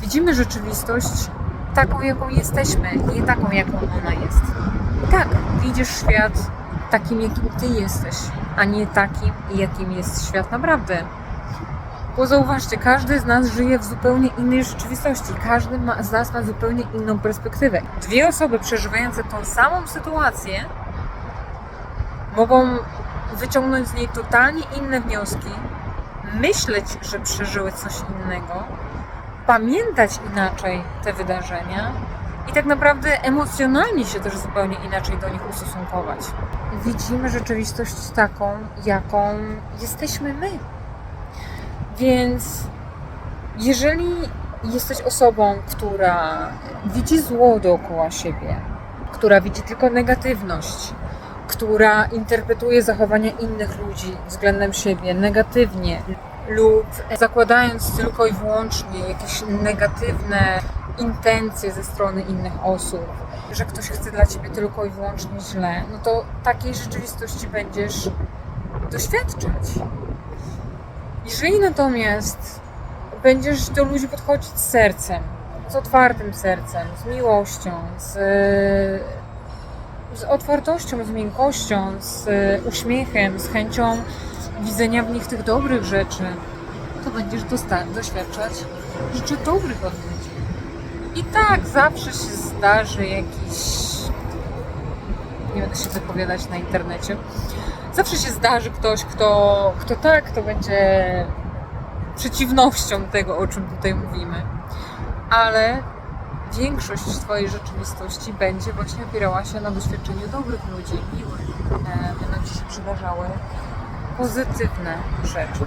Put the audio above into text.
Widzimy rzeczywistość taką, jaką jesteśmy, nie taką, jaką ona jest. Tak, widzisz świat takim, jakim ty jesteś, a nie takim, jakim jest świat naprawdę. Bo zauważcie, każdy z nas żyje w zupełnie innej rzeczywistości. Każdy ma, z nas ma zupełnie inną perspektywę. Dwie osoby przeżywające tą samą sytuację mogą wyciągnąć z niej totalnie inne wnioski, myśleć, że przeżyły coś innego, pamiętać inaczej te wydarzenia i tak naprawdę emocjonalnie się też zupełnie inaczej do nich ustosunkować. Widzimy rzeczywistość taką, jaką jesteśmy my. Więc jeżeli jesteś osobą, która widzi zło dookoła siebie, która widzi tylko negatywność, która interpretuje zachowania innych ludzi względem siebie negatywnie lub zakładając tylko i wyłącznie jakieś negatywne intencje ze strony innych osób, że ktoś chce dla ciebie tylko i wyłącznie źle, no to takiej rzeczywistości będziesz doświadczać. Jeżeli natomiast będziesz do ludzi podchodzić z sercem, z otwartym sercem, z miłością, z, z otwartością, z miękkością, z uśmiechem, z chęcią widzenia w nich tych dobrych rzeczy, to będziesz doświadczać rzeczy dobrych od ludzi. I tak zawsze się zdarzy jakiś. Nie będę się wypowiadać na internecie. Zawsze się zdarzy ktoś, kto, kto tak, kto będzie przeciwnością tego, o czym tutaj mówimy. Ale większość Twojej rzeczywistości będzie właśnie opierała się na doświadczeniu dobrych ludzi, miłych. Będą Ci się przydarzały pozytywne rzeczy.